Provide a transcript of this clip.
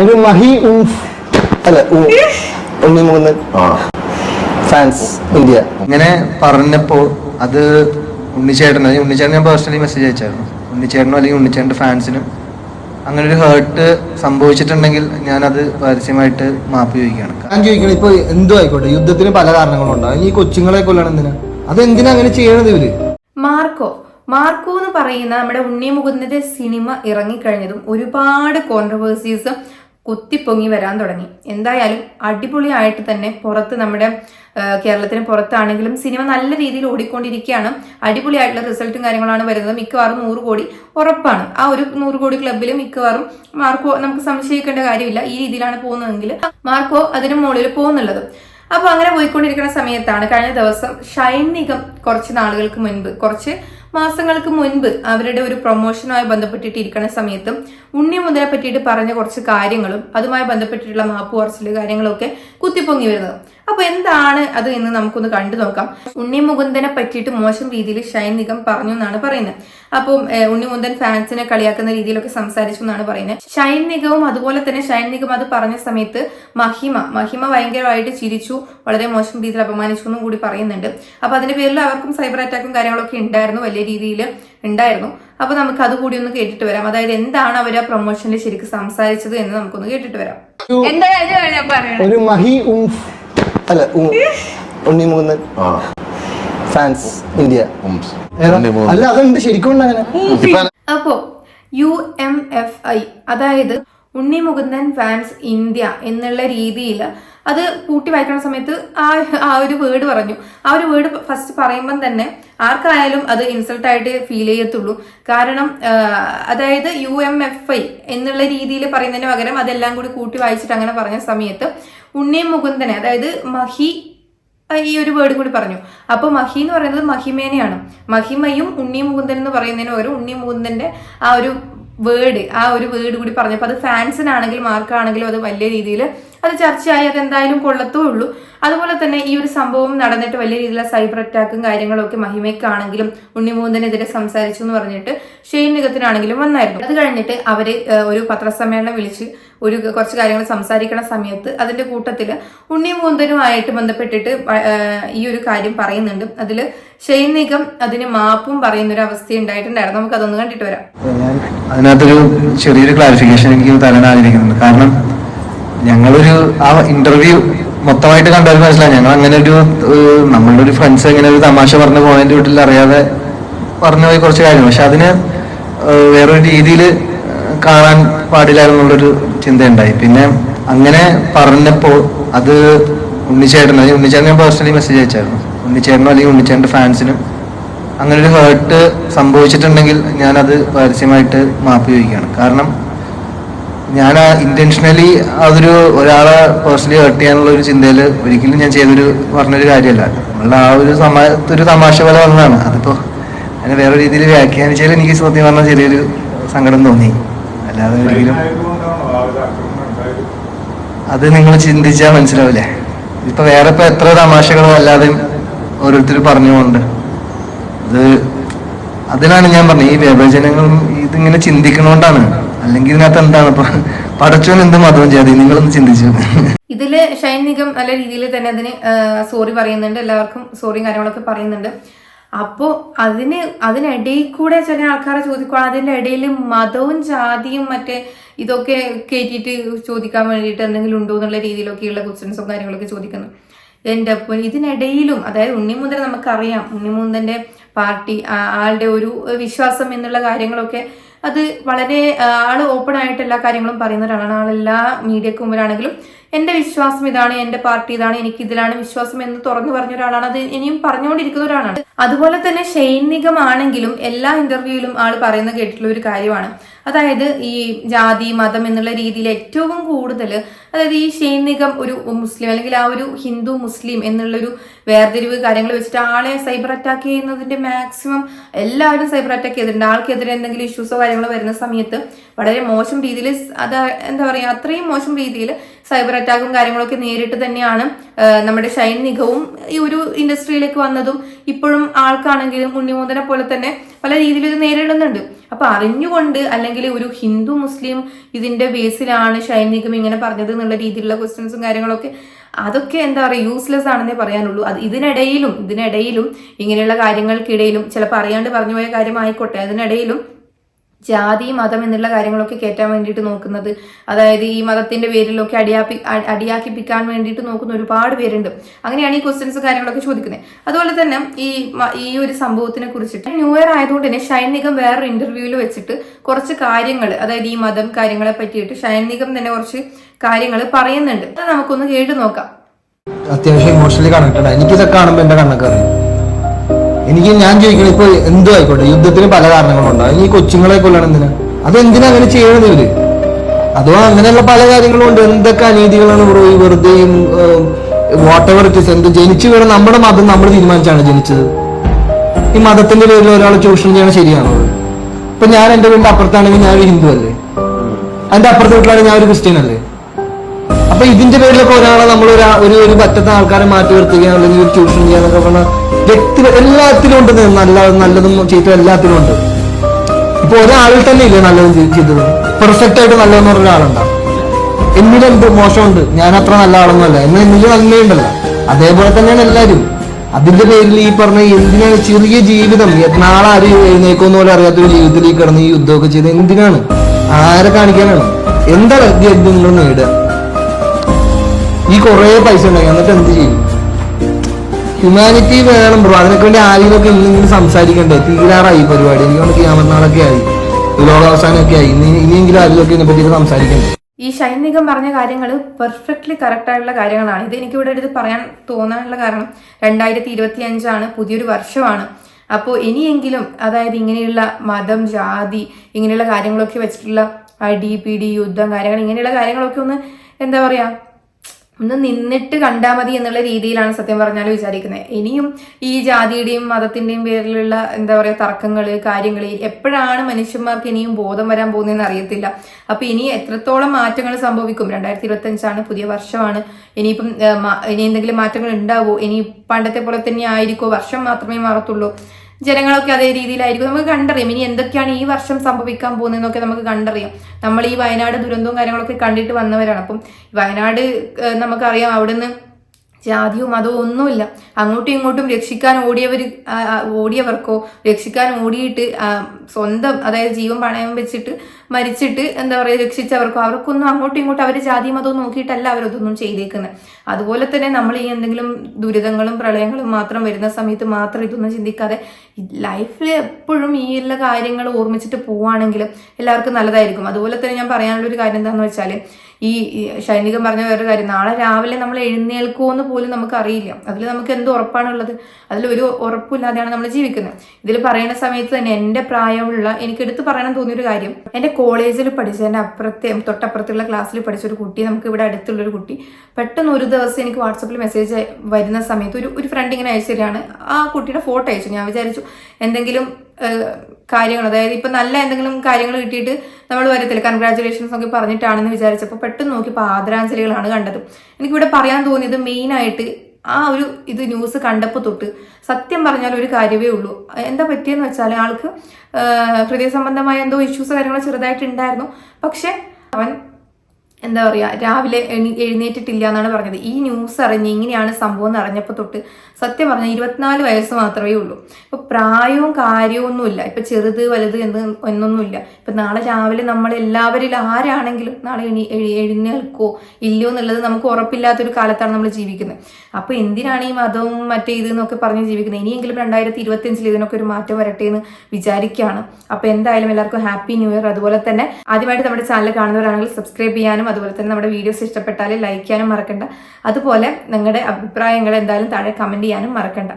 ഒരു മഹി ഊഫ് അല്ല ഉണ്ണി മൂന്ന്. Fans India. ഇങ്ങനെ പറഞ്ഞപ്പോ അത് ഉണ്ണിച്ചേട്ടന് ഉണ്ണിച്ചേട്ടൻ ഞാൻ പേഴ്സണലി മെസ്സേജ് അയച്ചായിരുന്നു. ഉണ്ണിച്ചേട്ടനും അല്ലെങ്കിൽ ഉണ്ണിച്ചേട്ടന്റെ ഫാൻസിനും അങ്ങനെ ഒരു ഹേർട്ട് സംഭവിച്ചിട്ടുണ്ടെങ്കിൽ ഞാൻ അത് പരസ്യമായിട്ട് മാപ്പ് ചോദിക്കുകയാണ്. ഞാൻ ചോദിക്കണം ഇപ്പൊ എന്തോ ആയിക്കോട്ടെ യുദ്ധത്തിന് പല കാരണങ്ങളുണ്ടാവും ഈ കൊച്ചുങ്ങളെ കൊല്ലണം എന്തിനാ? അത് എന്തിനാ അങ്ങനെ ചെയ്യണത് ഇവർ? മാർക്കോ മാർക്കോ എന്ന് പറയുന്ന നമ്മുടെ ഉണ്ണി മുകുന്ദന്റെ സിനിമ ഇറങ്ങിക്കഴിഞ്ഞതും ഒരുപാട് കോൺട്രവേഴ്സീസ് കുത്തിപ്പൊങ്ങി വരാൻ തുടങ്ങി. എന്തായാലും അടിപൊളിയായിട്ട് തന്നെ പുറത്ത് നമ്മുടെ കേരളത്തിന് പുറത്താണെങ്കിലും സിനിമ നല്ല രീതിയിൽ ഓടിക്കൊണ്ടിരിക്കുകയാണ്. അടിപൊളിയായിട്ടുള്ള റിസൾട്ടും കാര്യങ്ങളാണ് വരുന്നത്. മിക്കവാറും നൂറ് കോടി ഉറപ്പാണ്. ആ ഒരു നൂറ് കോടി ക്ലബിൽ മിക്കവാറും മാർക്കോ നമുക്ക് സംശയിക്കേണ്ട കാര്യമില്ല. ഈ രീതിയിലാണ് പോകുന്നതെങ്കിൽ മാർക്കോ അതിന് മുകളിൽ പോകുന്നുള്ളത്. അപ്പൊ അങ്ങനെ പോയിക്കൊണ്ടിരിക്കുന്ന സമയത്താണ് കഴിഞ്ഞ ദിവസം ഷൈൻ നിഗം കുറച്ച് നാളുകൾക്ക് മുൻപ് കുറച്ച് മാസങ്ങൾക്ക് മുൻപ് അവരുടെ ഒരു പ്രൊമോഷനുമായി ബന്ധപ്പെട്ടിട്ടിരിക്കുന്ന സമയത്ത് ഉണ്ണി മുതലെ പറ്റിയിട്ട് പറഞ്ഞ കുറച്ച് കാര്യങ്ങളും അതുമായി ബന്ധപ്പെട്ടിട്ടുള്ള മാപ്പ് പറച്ചിൽ കാര്യങ്ങളൊക്കെ കുത്തിപ്പൊങ്ങി വരുന്നത്. അപ്പൊ എന്താണ് അത് എന്ന് നമുക്കൊന്ന് കണ്ടു നോക്കാം. ഉണ്ണി മുകുന്ദനെ പറ്റിയിട്ട് മോശം രീതിയിൽ ഷൈൻ നിഗം പറഞ്ഞു എന്നാണ് പറയുന്നത്. അപ്പം ഏഹ്, ഉണ്ണി മുകുന്ദൻ ഫാൻസിനെ കളിയാക്കുന്ന രീതിയിലൊക്കെ സംസാരിച്ചു എന്നാണ് പറയുന്നത്. ഷൈൻ നിഗവും അതുപോലെ തന്നെ ഷൈൻ നിഗം അത് പറഞ്ഞ സമയത്ത് മഹിമ മഹിമ ഭയങ്കരമായിട്ട് ചിരിച്ചു വളരെ മോശം രീതിയിൽ അപമാനിച്ചു എന്നും കൂടി പറയുന്നുണ്ട്. അപ്പൊ അതിന്റെ പേരിൽ അവർക്കും സൈബർ അറ്റാക്കും കാര്യങ്ങളൊക്കെ ഉണ്ടായിരുന്നു വലിയ രീതിയിൽ ഉണ്ടായിരുന്നു. അപ്പൊ നമുക്ക് അതുകൂടി ഒന്ന് കേട്ടിട്ട് വരാം. അതായത് എന്താണ് അവർ ആ പ്രൊമോഷനിൽ ശരിക്കും സംസാരിച്ചത് എന്ന് നമുക്കൊന്ന് കേട്ടിട്ട് വരാം. ഒരു മഹി അല്ല ഇന്ത്യ? അല്ല അതുണ്ട്. ശരിക്കും അപ്പോ യു എം എഫ് ഐ അതായത് ഉണ്ണി മുകുന്ദൻ ഫാൻസ് ഇന്ത്യ എന്നുള്ള രീതിയിൽ അത് കൂട്ടി വായിക്കുന്ന സമയത്ത് ആ ആ ഒരു വേർഡ് പറഞ്ഞു. ആ ഒരു വേർഡ് ഫസ്റ്റ് പറയുമ്പം തന്നെ ആർക്കായാലും അത് ഇൻസൾട്ടായിട്ട് ഫീൽ ചെയ്യത്തുള്ളൂ. കാരണം അതായത് യു എം എഫ് ഐ എന്നുള്ള രീതിയിൽ പറയുന്നതിന് പകരം അതെല്ലാം കൂടി കൂട്ടി വായിച്ചിട്ട് അങ്ങനെ പറഞ്ഞ സമയത്ത് ഉണ്ണി മുകുന്ദനെ അതായത് മഹി ഈ ഒരു വേർഡ് കൂടി പറഞ്ഞു. അപ്പൊ മഹി എന്ന് പറയുന്നത് മഹിമേനയാണ്. മഹിമയും ഉണ്ണി മുകുന്ദൻ എന്ന് പറയുന്നതിന് പകരം ഉണ്ണി മുകുന്ദന്റെ ആ ഒരു വേർഡ് ആ ഒരു വേർഡ് കൂടി പറഞ്ഞപ്പോൾ അത് ഫാൻസിനാണെങ്കിലും ആർക്കാണെങ്കിലും അത് വലിയ രീതിയിൽ അത് ചർച്ചയായി അതെന്തായാലും കൊള്ളത്തേ ഉള്ളൂ അതുപോലെ തന്നെ ഈ ഒരു സംഭവം നടന്നിട്ട് വലിയ രീതിയിലുള്ള സൈബർ അറ്റാക്കും കാര്യങ്ങളൊക്കെ മഹിമയ്ക്കാണെങ്കിലും ഉണ്ണിമൂന്തനെതിരെ സംസാരിച്ചു എന്ന് പറഞ്ഞിട്ട് ഷെയ്ൻ നിഗത്തിനാണെങ്കിലും വന്നായിരുന്നു. അത് കഴിഞ്ഞിട്ട് അവർ ഒരു പത്രസമ്മേളനം വിളിച്ച് ഒരു കുറച്ച് കാര്യങ്ങൾ സംസാരിക്കണ സമയത്ത് അതിന്റെ കൂട്ടത്തിൽ ഉണ്ണിമൂന്തനുമായിട്ട് ബന്ധപ്പെട്ടിട്ട് ഈ ഒരു കാര്യം പറയുന്നുണ്ട്. അതിൽ ഷെയ്ൻ നിഗം അതിന് മാപ്പും പറയുന്ന ഒരു അവസ്ഥ ഉണ്ടായിട്ടുണ്ടായിരുന്നു. നമുക്ക് അതൊന്ന് കണ്ടിട്ട് വരാം. അതിനകത്തൊരു ചെറിയൊരു ക്ലാരിഫിക്കേഷൻ എനിക്ക് തരാൻ ആഗ്രഹിക്കുന്നുണ്ട് കാരണം ഞങ്ങളൊരു ആ ഇന്റർവ്യൂ മൊത്തമായിട്ട് കണ്ടാൽ മനസ്സിലായി ഞങ്ങൾ അങ്ങനെ ഒരു നമ്മളുടെ ഒരു ഫ്രണ്ട്സ് ഇങ്ങനെ ഒരു തമാശ പറഞ്ഞ് പോയതിന്റെ വീട്ടിൽ അറിയാതെ പറഞ്ഞു പോയി കുറച്ച് കാര്യം പക്ഷെ അതിന് വേറൊരു രീതിയിൽ കാണാൻ പാടില്ലായിരുന്നു എന്നുള്ളൊരു ചിന്തയുണ്ടായി. പിന്നെ അങ്ങനെ പറഞ്ഞപ്പോൾ അത് ഉണ്ണിച്ചേട്ടൻ അല്ലെങ്കിൽ ഉണ്ണിച്ചേട്ടൻ ഞാൻ പേഴ്സണലി മെസ്സേജ് അയച്ചായിരുന്നു. ഉണ്ണിച്ചേട്ടനും അല്ലെങ്കിൽ ഉണ്ണിച്ചേട്ടന്റെ ഫാൻസിനും അങ്ങനെ ഒരു ഹേർട്ട് സംഭവിച്ചിട്ടുണ്ടെങ്കിൽ ഞാനത് പരസ്യമായിട്ട് മാപ്പ് ചോദിക്കുകയാണ്. കാരണം ഞാൻ ഇന്റൻഷനലി അതൊരു ഒരാളെ പേഴ്സണലി ഹേർട്ട് ചെയ്യാനുള്ള ഒരു ചിന്തയിൽ ഒരിക്കലും ഞാൻ ചെയ്തൊരു പറഞ്ഞൊരു കാര്യമല്ല. നമ്മളുടെ ആ ഒരു സമയത്തൊരു തമാശ പോലെ വന്നതാണ്. അതിപ്പോൾ അതിനെ വേറെ രീതിയിൽ വ്യാഖ്യാനിച്ചാൽ എനിക്ക് സത്യം പറഞ്ഞാൽ ചെറിയൊരു സങ്കടം തോന്നി. അല്ലാതെ ഒരിക്കലും അത് നിങ്ങൾ ചിന്തിച്ചാൽ മനസ്സിലാവില്ലേ ഇപ്പൊ വേറെ ഇപ്പൊ എത്ര തമാശകളും അല്ലാതെ ഓരോരുത്തർ പറഞ്ഞുകൊണ്ട്. അത് അതിനാണ് ഞാൻ പറഞ്ഞത്. ഈ വിഭജനങ്ങളും ഇതിങ്ങനെ ചിന്തിക്കണോണ്ടാണ് അല്ലെങ്കിൽ ഇതിനകത്ത് എന്താണ് പടച്ചോൻ എന്ത് മതവും ചെയ്യാതെ നിങ്ങളൊന്ന് ചിന്തിച്ചു? ഇതിൽ ഷൈൻ നിഗം നല്ല രീതിയിൽ തന്നെ അതിന് സോറി പറയുന്നുണ്ട്. എല്ലാവർക്കും സോറിയും കാര്യങ്ങളൊക്കെ പറയുന്നുണ്ട്. അപ്പോൾ അതിന് അതിനിടയിൽ കൂടെ ചില ആൾക്കാരെ ചോദിക്കുകയാണ് അതിന്റെ ഇടയിൽ മതവും ജാതിയും മറ്റേ ഇതൊക്കെ കയറ്റിയിട്ട് ചോദിക്കാൻ വേണ്ടിയിട്ട് എന്തെങ്കിലും ഉണ്ടോ എന്നുള്ള രീതിയിലൊക്കെയുള്ള ക്വസ്റ്റ്യൻസും കാര്യങ്ങളൊക്കെ ചോദിക്കുന്നു. എന്റെ അപ്പൊ ഇതിനിടയിലും അതായത് ഉണ്ണിമുന്തനെ നമുക്കറിയാം ഉണ്ണിമുന്തന്റെ പാർട്ടി ആളുടെ ഒരു വിശ്വാസം എന്നുള്ള കാര്യങ്ങളൊക്കെ അത് വളരെ ആൾ ഓപ്പൺ ആയിട്ട് എല്ലാ കാര്യങ്ങളും പറയുന്ന ഒരാളാണ്. ആളെല്ലാ മീഡിയക്ക് മുമ്പിലാണെങ്കിലും എന്റെ വിശ്വാസം ഇതാണ് എന്റെ പാർട്ടി ഇതാണ് എനിക്ക് ഇതിലാണ് വിശ്വാസം എന്ന് തുറന്നു പറഞ്ഞ ഒരാളാണ്. അത് ഇനിയും പറഞ്ഞുകൊണ്ടിരിക്കുന്ന ഒരാളാണ്. അതുപോലെ തന്നെ ആണെങ്കിലും എല്ലാ ഇന്റർവ്യൂവിലും ആൾ പറയുന്ന കേട്ടിട്ടുള്ള ഒരു കാര്യമാണ്. അതായത് ഈ ജാതി മതം എന്നുള്ള രീതിയിൽ ഏറ്റവും കൂടുതൽ അതായത് ഈ നിഗം ഒരു മുസ്ലിം അല്ലെങ്കിൽ ആ ഒരു ഹിന്ദു മുസ്ലിം എന്നുള്ളൊരു വേർതിരിവ് കാര്യങ്ങൾ വെച്ചിട്ട് ആളെ സൈബർ അറ്റാക്ക് ചെയ്യുന്നതിന്റെ മാക്സിമം എല്ലാവരും സൈബർ അറ്റാക്ക് ചെയ്തിട്ടുണ്ട്. ആൾക്കെതിരെ എന്തെങ്കിലും ഇഷ്യൂസോ കാര്യങ്ങളോ വരുന്ന സമയത്ത് വളരെ മോശം രീതിയിൽ അത് എന്താ പറയുക അത്രയും മോശം രീതിയിൽ സൈബർ അറ്റാക്കും കാര്യങ്ങളൊക്കെ നേരിട്ട് തന്നെയാണ് നമ്മുടെ ഷൈൻ നിഗവും ഈ ഒരു ഇൻഡസ്ട്രിയിലേക്ക് വന്നതും ഇപ്പോഴും ആൾക്കാണെങ്കിലും ഉണ്ണിമോദനെ പോലെ തന്നെ പല രീതിയിൽ ഇത് നേരിടുന്നുണ്ട്. അപ്പൊ അറിഞ്ഞുകൊണ്ട് അല്ലെങ്കിൽ ഒരു ഹിന്ദു മുസ്ലിം ഇതിന്റെ ബേസിലാണ് ഷൈൻ നിഗം ഇങ്ങനെ പറഞ്ഞത് എന്നുള്ള രീതിയിലുള്ള ക്വസ്റ്റ്യൻസും കാര്യങ്ങളൊക്കെ അതൊക്കെ എന്താ പറയുക യൂസ്ലെസ് ആണെന്നേ പറയാനുള്ളൂ. അത് ഇതിനിടയിലും ഇതിനിടയിലും ഇങ്ങനെയുള്ള കാര്യങ്ങൾക്കിടയിലും ചിലപ്പോൾ അറിയാണ്ട് പറഞ്ഞുപോയ കാര്യമായിക്കോട്ടെ അതിനിടയിലും ജാതി മതം എന്നുള്ള കാര്യങ്ങളൊക്കെ കയറ്റാൻ വേണ്ടിയിട്ട് നോക്കുന്നത്. അതായത് ഈ മതത്തിന്റെ പേരിലൊക്കെ അടിയാപ്പി അടിയാക്കിപ്പിക്കാൻ വേണ്ടിയിട്ട് നോക്കുന്ന ഒരുപാട് പേരുണ്ട്. അങ്ങനെയാണ് ഈ ക്വസ്റ്റ്യൻസ് കാര്യങ്ങളൊക്കെ ചോദിക്കുന്നത്. അതുപോലെ തന്നെ ഈ ഈ ഒരു സംഭവത്തിനെ കുറിച്ചിട്ട് ന്യൂ ഇയർ ആയതുകൊണ്ട് തന്നെ ഷൈൻ നിഗം വേറൊരു ഇന്റർവ്യൂവിൽ വെച്ചിട്ട് കുറച്ച് കാര്യങ്ങൾ അതായത് ഈ മതം കാര്യങ്ങളെ പറ്റിയിട്ട് ഷൈൻ നിഗം തന്നെ കുറച്ച് കാര്യങ്ങൾ പറയുന്നുണ്ട്. അത് നമുക്കൊന്ന് കേട്ടു നോക്കാം. അത്യാവശ്യം ഇമോഷണലി കണക്റ്റഡ് എനിക്കിതൊക്കെ കാണുമ്പോൾ എന്റെ കണ്ണൊക്കെ എനിക്ക് ഞാൻ ചോദിക്കണം ഇപ്പൊ എന്തും ആയിക്കോട്ടെ യുദ്ധത്തിന് പല കാരണങ്ങളുണ്ടാവും ഈ കൊച്ചുങ്ങളെ കൊല്ലണം എന്തിനാ? അത് എന്തിനാ അങ്ങനെ ചെയ്യണത് ഇവർ? അഥവാ അങ്ങനെയുള്ള പല കാര്യങ്ങളും ഉണ്ട്. എന്തൊക്കെ അനീതികളാണ് ബ്രോ ഈ വെറുതെ വാട്ട് എന്ത് ജനിച്ചു വേണം നമ്മുടെ മതം നമ്മൾ തീരുമാനിച്ചാണ് ജനിച്ചത്. ഈ മതത്തിന്റെ പേരിൽ ഒരാൾ ചൂഷണം ചെയ്യണം ശരിയാണോ? ഇപ്പൊ ഞാൻ എന്റെ വീടിന്റെ അപ്പുറത്താണെങ്കിൽ ഞാൻ ഒരു ഹിന്ദു അല്ലേ? അതിന്റെ അപ്പുറത്തെ വീട്ടിലാണെങ്കിൽ ഞാൻ ഒരു ക്രിസ്ത്യൻ അല്ലേ? അപ്പൊ ഇതിന്റെ പേരിലൊക്കെ ഒരാളെ നമ്മൾ ഒരു ഒരു പറ്റത്ത ആൾക്കാരെ മാറ്റി നിർത്തുകയാണ് അല്ലെങ്കിൽ ചൂഷണം ചെയ്യാന്നൊക്കെ പറഞ്ഞാൽ വ്യക്തി എല്ലാത്തിലും ഉണ്ട് നല്ല നല്ലതും ചീത്തയും എല്ലാത്തിലും ഉണ്ട്. ഇപ്പൊ ഒരാളിൽ തന്നെ ഇല്ലേ നല്ലതും ചെയ്തത് പെർഫെക്റ്റ് ആയിട്ട് നല്ലതെന്ന് പറഞ്ഞ ഒരാളുണ്ടാവും എന്നിലെന്ത് മോശമുണ്ട്. ഞാൻ അത്ര നല്ല ആളൊന്നുമല്ല. എന്നാൽ എന്നിൽ നന്മയുണ്ടല്ലോ അതേപോലെ തന്നെയാണ് എല്ലാരും. അതിന്റെ പേരിൽ ഈ പറഞ്ഞ എന്തിനാണ് ചെറിയ ജീവിതം? നാളെ ആര് എഴുന്നേക്കോന്ന് പോലും അറിയാത്തൊരു ജീവിതത്തിൽ കിടന്ന് ഈ യുദ്ധമൊക്കെ ചെയ്ത് എന്തിനാണ്? ആരെ കാണിക്കാനാണ്? എന്താ നിങ്ങൾ നേടുക? ഈ കുറേ പൈസ ഉണ്ടാക്കി എന്നിട്ട് എന്ത് ചെയ്യും? ഹ്യൂമാനിറ്റി വേണം ബ്രോ അതിനൊക്കെ വേണ്ടി ആരെങ്കിലുമൊക്കെ ഇന്നിങ്ങനെ സംസാരിക്കണ്ടേ? തീരാറായി പരിപാടി. എനിക്ക് തോന്നുന്നു ക്യാമറനാളൊക്കെ ആയി. ലോകാവസാനമൊക്കെ ആയി. ഇനി ഇനിയെങ്കിലും ഇതിനെ പറ്റി സംസാരിക്കണ്ടേ? ഈ ഷൈനികം പറഞ്ഞ കാര്യങ്ങൾ പെർഫെക്റ്റ്ലി കറക്റ്റ് ആയിട്ടുള്ള കാര്യങ്ങളാണ്. ഇത് എനിക്ക് ഇവിടെ എടുത്ത് പറയാൻ തോന്നാനുള്ള കാരണം രണ്ടായിരത്തി ഇരുപത്തി അഞ്ചാണ് പുതിയൊരു വർഷമാണ്. അപ്പോൾ ഇനിയെങ്കിലും അതായത് ഇങ്ങനെയുള്ള മതം ജാതി ഇങ്ങനെയുള്ള കാര്യങ്ങളൊക്കെ വെച്ചിട്ടുള്ള അടി പിടി യുദ്ധം കാര്യങ്ങൾ ഇങ്ങനെയുള്ള കാര്യങ്ങളൊക്കെ ഒന്ന് എന്താ പറയാ ഒന്ന് നിന്നിട്ട് കണ്ടാൽ മതി എന്നുള്ള രീതിയിലാണ് സത്യം പറഞ്ഞാൽ വിചാരിക്കുന്നത്. ഇനിയും ഈ ജാതിയുടെയും മതത്തിന്റെയും പേരിലുള്ള എന്താ പറയുക തർക്കങ്ങൾ കാര്യങ്ങൾ എപ്പോഴാണ് മനുഷ്യന്മാർക്ക് ഇനിയും ബോധം വരാൻ പോകുന്നതെന്ന് അറിയത്തില്ല. അപ്പൊ ഇനി എത്രത്തോളം മാറ്റങ്ങൾ സംഭവിക്കും? രണ്ടായിരത്തി ഇരുപത്തി അഞ്ചാണ് പുതിയ വർഷമാണ്. ഇനിയിപ്പം ഇനി എന്തെങ്കിലും മാറ്റങ്ങൾ ഉണ്ടാവോ? ഇനി പണ്ടത്തെ പോലെ തന്നെ ആയിരിക്കോ വർഷം മാത്രമേ മാറത്തുള്ളൂ. ജനങ്ങളൊക്കെ അതേ രീതിയിലായിരിക്കും. നമുക്ക് കണ്ടറിയാം. ഇനി എന്തൊക്കെയാണ് ഈ വർഷം സംഭവിക്കാൻ പോകുന്നതെന്നൊക്കെ നമുക്ക് കണ്ടറിയാം. നമ്മൾ ഈ വയനാട് ദുരന്തവും കാര്യങ്ങളൊക്കെ കണ്ടിട്ട് വന്നവരാണ്. അപ്പം വയനാട് നമുക്കറിയാം അവിടുന്ന് ജാതിയോ മതമോ ഒന്നുമില്ല. അങ്ങോട്ടും ഇങ്ങോട്ടും രക്ഷിക്കാൻ ഓടിയവർ ഓടിയവർക്കോ രക്ഷിക്കാൻ ഓടിയിട്ട് സ്വന്തം അതായത് ജീവൻ പണയം വെച്ചിട്ട് മരിച്ചിട്ട് എന്താ പറയുക രക്ഷിച്ചവർക്കോ അവർക്കൊന്നും അങ്ങോട്ടും ഇങ്ങോട്ടും അവർ ജാതി മതവും നോക്കിയിട്ടല്ല അവരതൊന്നും ചെയ്തേക്കുന്നത് അതുപോലെ തന്നെ നമ്മൾ ഈ എന്തെങ്കിലും ദുരിതങ്ങളും പ്രളയങ്ങളും മാത്രം വരുന്ന സമയത്ത് മാത്രം ഇതൊന്നും ചിന്തിക്കാതെ ലൈഫിൽ എപ്പോഴും ഈ എല്ലാ കാര്യങ്ങൾ ഓർമ്മിച്ചിട്ട് പോവുകയാണെങ്കിൽ എല്ലാവർക്കും നല്ലതായിരിക്കും. അതുപോലെ തന്നെ ഞാൻ പറയാനുള്ള ഒരു കാര്യം എന്താണെന്ന് വെച്ചാൽ ഈ സൈനികൻ പറഞ്ഞ വേറൊരു കാര്യം നാളെ രാവിലെ നമ്മൾ എഴുന്നേൽക്കുമോ എന്ന് പോലും നമുക്ക് അറിയില്ല. അതിൽ നമുക്ക് എന്ത് ഉറപ്പാണുള്ളത്? അതിൽ ഒരു ഉറപ്പില്ലാതെയാണ് നമ്മൾ ജീവിക്കുന്നത്. ഇതിൽ പറയുന്ന സമയത്ത് തന്നെ എന്റെ പ്രായമുള്ള എനിക്ക് എടുത്ത് പറയണം തോന്നിയൊരു കാര്യം എന്റെ കോളേജിൽ പഠിച്ച എന്റെ അപ്പുറത്തെ തൊട്ടപ്പുറത്തുള്ള ക്ലാസ്സിൽ പഠിച്ച ഒരു കുട്ടി നമുക്ക് ഇവിടെ അടുത്തുള്ളൊരു കുട്ടി പെട്ടെന്ന് ഒരു ദിവസം എനിക്ക് വാട്സപ്പിൽ മെസ്സേജ് വരുന്ന സമയത്ത് ഒരു ഒരു ഫ്രണ്ട് ഇങ്ങനെ അയച്ചു തരികയാണ്. ആ കുട്ടിയുടെ ഫോട്ടോ അയച്ചു. ഞാൻ വിചാരിച്ചു എന്തെങ്കിലും കാര്യങ്ങൾ. അതായത് ഇപ്പൊ നല്ല എന്തെങ്കിലും കാര്യങ്ങൾ കിട്ടിയിട്ട് നമ്മൾ വരത്തില്ല. കൺഗ്രാചുലേഷൻസ് ഒക്കെ പറഞ്ഞിട്ടാണെന്ന് വിചാരിച്ചപ്പോൾ പെട്ടെന്ന് നോക്കിയപ്പോൾ ആദരാഞ്ജലികളാണ് കണ്ടത്. എനിക്കിവിടെ പറയാൻ തോന്നിയത് മെയിനായിട്ട് ആ ഒരു ഇത് ന്യൂസ് കണ്ടപ്പോൾ തൊട്ട് സത്യം പറഞ്ഞാൽ ഒരു കാര്യമേ ഉള്ളൂ. എന്താ പറ്റിയെന്ന് വെച്ചാൽ ആൾക്ക് ഹൃദയ സംബന്ധമായ എന്തോ ഇഷ്യൂസ് കാര്യങ്ങളോ ചെറുതായിട്ട് ഉണ്ടായിരുന്നു പക്ഷെ അവൻ എന്താ പറയുക രാവിലെ എണി എഴുന്നേറ്റിട്ടില്ല എന്നാണ് പറഞ്ഞത്. ഈ ന്യൂസ് അറിഞ്ഞ് ഇങ്ങനെയാണ് സംഭവം എന്ന് അറിഞ്ഞപ്പോൾ തൊട്ട് സത്യം പറഞ്ഞാൽ ഇരുപത്തിനാല് വയസ്സ് മാത്രമേ ഉള്ളൂ. ഇപ്പോൾ പ്രായവും കാര്യവും ഒന്നുമില്ല. ഇപ്പം ചെറുത് വലുത് എന്ന് എന്നൊന്നുമില്ല. ഇപ്പം നാളെ രാവിലെ നമ്മൾ എല്ലാവരിൽ ആരാണെങ്കിലും നാളെ എണി എഴി- എഴുന്നേൽക്കോ ഇല്ലയോ എന്നുള്ളത് നമുക്ക് ഉറപ്പില്ലാത്തൊരു കാലത്താണ് നമ്മൾ ജീവിക്കുന്നത്. അപ്പോൾ എന്തിനാണ് ഈ മതവും മറ്റേ ഇത് എന്നൊക്കെ പറഞ്ഞ് ജീവിക്കുന്നത്? ഇനിയെങ്കിലും രണ്ടായിരത്തി ഇരുപത്തി അഞ്ചിൽ ഇതിനൊക്കെ ഒരു മാറ്റം വരട്ടെ എന്ന് വിചാരിക്കുകയാണ്. അപ്പോൾ എന്തായാലും എല്ലാവർക്കും ഹാപ്പി ന്യൂ ഇയർ. അതുപോലെ തന്നെ ആദ്യമായിട്ട് നമ്മുടെ ചാനൽ കാണുന്നവരാണെങ്കിൽ സബ്സ്ക്രൈബ് ചെയ്യാനും അതുപോലെ തന്നെ നമ്മുടെ വീഡിയോസ് ഇഷ്ടപ്പെട്ടാൽ ലൈക്ക് ചെയ്യാനും മറക്കണ്ട. അതുപോലെ നിങ്ങളുടെ അഭിപ്രായങ്ങൾ എന്തായാലും താഴെ കമന്റ് ചെയ്യാനും മറക്കണ്ട.